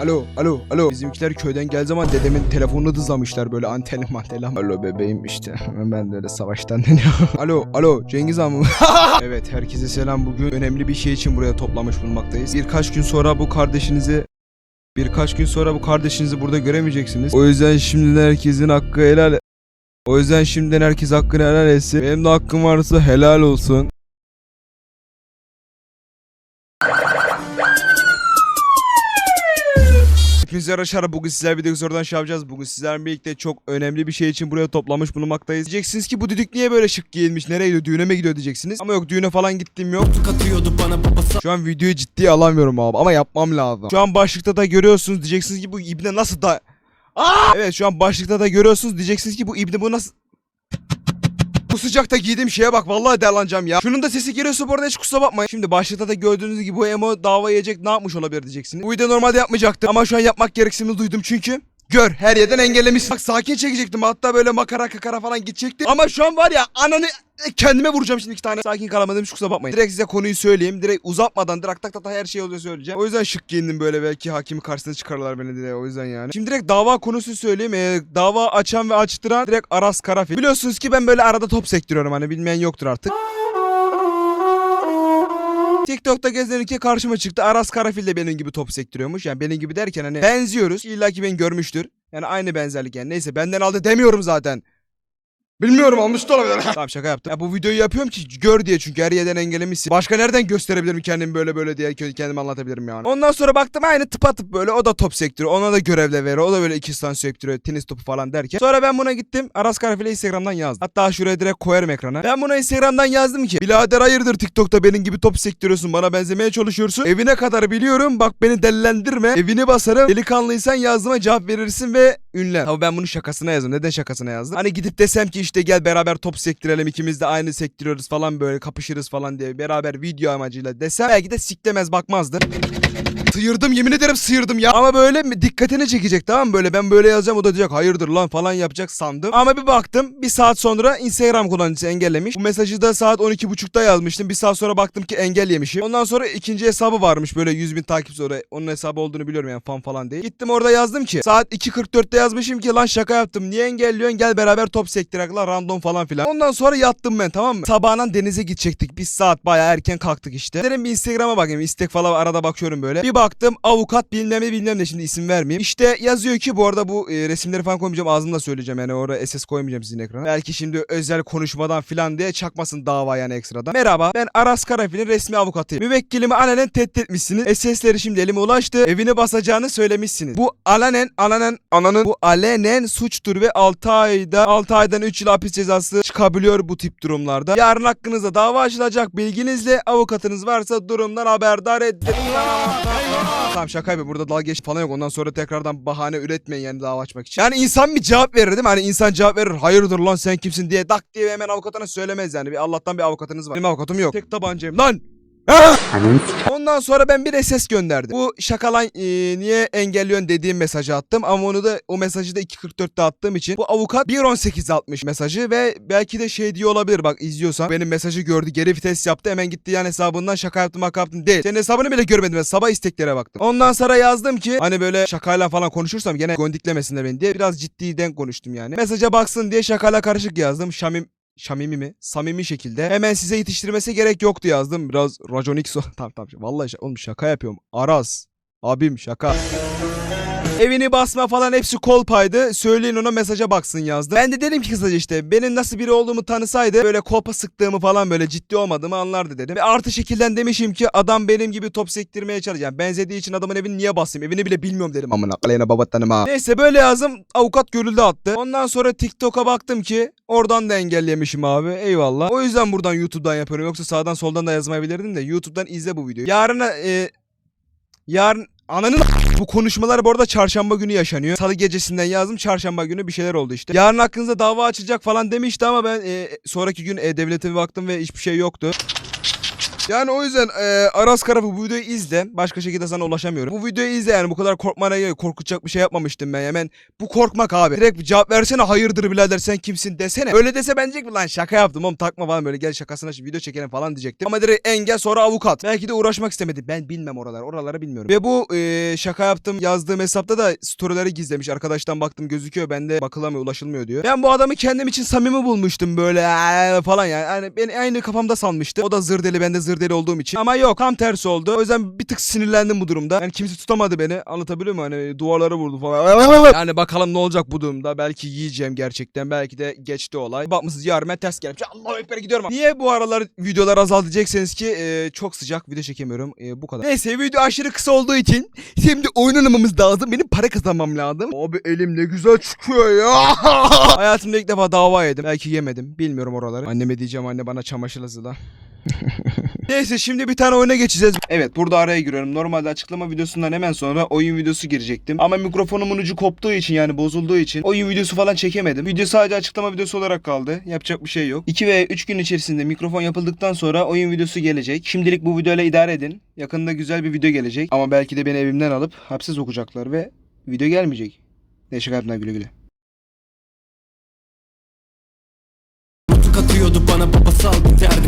Alo, alo, alo. Bizimkiler köyden gel zaman dedemin telefonunu dızlamışlar böyle antenli mantenli. Alo bebeğim işte. Ben de öyle savaştan deniyorum. alo, alo Cengiz abi. evet herkese selam. Bugün önemli bir şey için buraya toplamış bulunmaktayız. Birkaç gün sonra bu kardeşinizi Birkaç gün sonra bu kardeşinizi burada göremeyeceksiniz. O yüzden şimdiden herkesin hakkı helal. O yüzden şimdiden herkes hakkını helal etsin. Benim de hakkım varsa helal olsun. Hepinize araşar bugün sizler videoyu sorudan şey yapacağız. Bugün sizlerle birlikte çok önemli bir şey için buraya toplamış bulunmaktayız. Diyeceksiniz ki bu düdük niye böyle şık giyinmiş? Nereye gidiyor? Düğüne mi gidiyor diyeceksiniz. Ama yok düğüne falan gittiğim yok. katıyordu bana babası Şu an videoyu ciddiye alamıyorum abi ama yapmam lazım. Şu an başlıkta da görüyorsunuz diyeceksiniz ki bu ibne nasıl da... Aa! Evet şu an başlıkta da görüyorsunuz diyeceksiniz ki bu ibne bu nasıl... Bu sıcakta giydiğim şeye bak vallahi derlanacağım ya. Şunun da sesi geliyorsa bu arada hiç kusura bakmayın. Şimdi başlıkta da gördüğünüz gibi bu emo dava yiyecek ne yapmış olabilir diyeceksiniz. Bu video normalde yapmayacaktım ama şu an yapmak gereksinimi duydum çünkü. Gör her yerden engellemiş. Bak sakin çekecektim hatta böyle makara kakara falan gidecektim. Ama şu an var ya ananı e, kendime vuracağım şimdi iki tane. Sakin kalamadım hiç kusura bakmayın. Direkt size konuyu söyleyeyim. Direkt uzatmadan direkt tak tak tak her şey oluyor söyleyeceğim. O yüzden şık giyindim böyle belki hakimi karşısına çıkarırlar beni diye o yüzden yani. Şimdi direkt dava konusu söyleyeyim. Ee, dava açan ve açtıran direkt Aras Karafil. Biliyorsunuz ki ben böyle arada top sektiriyorum hani bilmeyen yoktur artık. TikTok'ta gezinirken karşıma çıktı. Aras Karafil de benim gibi top sektiriyormuş. Yani benim gibi derken hani benziyoruz. İlla ki beni görmüştür. Yani aynı benzerlik yani. Neyse benden aldı demiyorum zaten. Bilmiyorum almış da olabilir. tamam şaka yaptım. Ya bu videoyu yapıyorum ki gör diye çünkü her yerden engellemişsin. Başka nereden gösterebilirim kendimi böyle böyle diye kendimi anlatabilirim yani. Ondan sonra baktım aynı tıpatıp böyle o da top sektörü. Ona da görevle veriyor. O da böyle iki stand sektörü, tenis topu falan derken. Sonra ben buna gittim. Aras Karafil'e Instagram'dan yazdım. Hatta şuraya direkt koyarım ekrana. Ben buna Instagram'dan yazdım ki. Birader hayırdır TikTok'ta benim gibi top sektörüyorsun. Bana benzemeye çalışıyorsun. Evine kadar biliyorum. Bak beni delilendirme. Evini basarım. Delikanlıysan yazdığıma cevap verirsin ve ünlen. Ama ben bunu şakasına yazdım. Neden şakasına yazdım? Hani gidip desem ki işte gel beraber top sektirelim. ikimiz de aynı sektiriyoruz falan böyle kapışırız falan diye. Beraber video amacıyla desem belki de siklemez bakmazdı. Sıyırdım yemin ederim sıyırdım ya. Ama böyle dikkatini çekecek tamam mı? Böyle ben böyle yazacağım o da diyecek hayırdır lan falan yapacak sandım. Ama bir baktım bir saat sonra Instagram kullanıcısı engellemiş. Bu mesajı da saat 12.30'da yazmıştım. Bir saat sonra baktım ki engel yemişim. Ondan sonra ikinci hesabı varmış böyle 100 bin takipçi sonra. Onun hesabı olduğunu biliyorum yani fan falan değil. Gittim orada yazdım ki saat 2.44'te yazmışım ki lan şaka yaptım. Niye engelliyorsun gel beraber top sektirek lan random falan filan. Ondan sonra yattım ben tamam mı? Sabahından denize gidecektik. Bir saat bayağı erken kalktık işte. Dedim bir Instagram'a bakayım. istek falan arada bakıyorum böyle. Bir baktım avukat bilmem ne bilmem ne şimdi isim vermeyeyim. İşte yazıyor ki bu arada bu e, resimleri falan koymayacağım ağzımla söyleyeceğim yani orada SS koymayacağım sizin ekrana. Belki şimdi özel konuşmadan filan diye çakmasın dava yani ekstradan. Merhaba ben Aras Karafil'in resmi avukatıyım. Müvekkilimi alenen tehdit etmişsiniz. SS'leri şimdi elime ulaştı. Evini basacağını söylemişsiniz. Bu alenen alenen ananın bu alenen suçtur ve 6 ayda 6 aydan 3 yıl hapis cezası çıkabiliyor bu tip durumlarda. Yarın hakkınızda dava açılacak bilginizle avukatınız varsa durumdan haberdar edin. Tamam şaka yapıyorum. Burada dalga geç falan yok. Ondan sonra tekrardan bahane üretmeyin yani dava açmak için. Yani insan bir cevap verir değil mi? Hani insan cevap verir. Hayırdır lan sen kimsin diye dak diye hemen avukatına söylemez yani. Bir Allah'tan bir avukatınız var. Benim avukatım yok. Tek tabancayım lan. Ondan sonra ben bir SS gönderdim. Bu şakalan e, niye engelliyorsun dediğim mesajı attım ama onu da o mesajı da 2.44'te attığım için bu avukat 1.18 atmış mesajı ve belki de şey diyor olabilir bak izliyorsan benim mesajı gördü geri vites yaptı hemen gitti yan hesabından şaka yaptım maka yaptım değil. Senin hesabını bile görmedim ben sabah isteklere baktım. Ondan sonra yazdım ki hani böyle şakayla falan konuşursam gene gondiklemesinler beni diye biraz ciddiden konuştum yani. Mesaja baksın diye şakayla karışık yazdım. Şamim Şamimi mi? Samimi şekilde. Hemen size yetiştirmesi gerek yoktu yazdım. Biraz raconik so... tamam tamam. Vallahi şaka, oğlum şaka yapıyorum. Aras. Abim şaka. Evini basma falan hepsi kolpaydı. Söyleyin ona mesaja baksın yazdı. Ben de dedim ki kısaca işte benim nasıl biri olduğumu tanısaydı böyle kolpa sıktığımı falan böyle ciddi olmadığımı anlardı dedim. Ve artı şekilden demişim ki adam benim gibi top sektirmeye çalışacak. Yani benzediği için adamın evini niye basayım? Evini bile bilmiyorum dedim. Amına kaleyna babattanım ha. Neyse böyle yazdım. Avukat görüldü attı. Ondan sonra TikTok'a baktım ki oradan da engellemişim abi. Eyvallah. O yüzden buradan YouTube'dan yapıyorum. Yoksa sağdan soldan da yazmayabilirdim de YouTube'dan izle bu videoyu. Yarına e, yarın Ananın bu konuşmalar bu arada çarşamba günü yaşanıyor. Salı gecesinden yazdım çarşamba günü bir şeyler oldu işte. Yarın hakkınızda dava açacak falan demişti ama ben e, sonraki gün e, devlete bir baktım ve hiçbir şey yoktu. Yani o yüzden e, Aras Karafı bu videoyu izle. Başka şekilde sana ulaşamıyorum. Bu videoyu izle yani bu kadar korkmana. Korkutacak bir şey yapmamıştım ben. Hemen bu korkmak abi. Direkt cevap versene hayırdır birader sen kimsin desene. Öyle dese ben mi lan şaka yaptım oğlum takma falan böyle gel şakasına şimdi video çekelim falan diyecektim. Ama direkt engel sonra avukat. Belki de uğraşmak istemedi. Ben bilmem oraları. Oraları bilmiyorum. Ve bu e, şaka yaptım yazdığım hesapta da storyleri gizlemiş. Arkadaştan baktım gözüküyor. Bende bakılamıyor ulaşılmıyor diyor. Ben bu adamı kendim için samimi bulmuştum böyle "Aa" falan yani. yani ben aynı kafamda sanmıştım. O da zır deli ben de deli olduğum için. Ama yok tam tersi oldu. O yüzden bir tık sinirlendim bu durumda. Yani kimse tutamadı beni. Anlatabiliyor muyum? Hani duvarlara vurdu falan. Yani bakalım ne olacak bu durumda. Belki yiyeceğim gerçekten. Belki de geçti olay. Bakmışsınız yarın ben ters gelmiş. Allahu Ekber gidiyorum. Niye bu aralar videolar azaldı diyecekseniz ki e, çok sıcak video çekemiyorum. E, bu kadar. Neyse video aşırı kısa olduğu için şimdi oyun oynamamız lazım. Benim para kazanmam lazım. Abi elim ne güzel çıkıyor ya. Hayatımda ilk defa dava yedim. Belki yemedim. Bilmiyorum oraları. Anneme diyeceğim anne bana çamaşır hazırla. Neyse şimdi bir tane oyuna geçeceğiz. Evet burada araya giriyorum. Normalde açıklama videosundan hemen sonra oyun videosu girecektim. Ama mikrofonumun ucu koptuğu için yani bozulduğu için oyun videosu falan çekemedim. Video sadece açıklama videosu olarak kaldı. Yapacak bir şey yok. 2 ve 3 gün içerisinde mikrofon yapıldıktan sonra oyun videosu gelecek. Şimdilik bu videoyla idare edin. Yakında güzel bir video gelecek. Ama belki de beni evimden alıp hapse sokacaklar ve video gelmeyecek. Neşe kalbimden güle güle. Nutuk atıyordu bana babasal bir derdi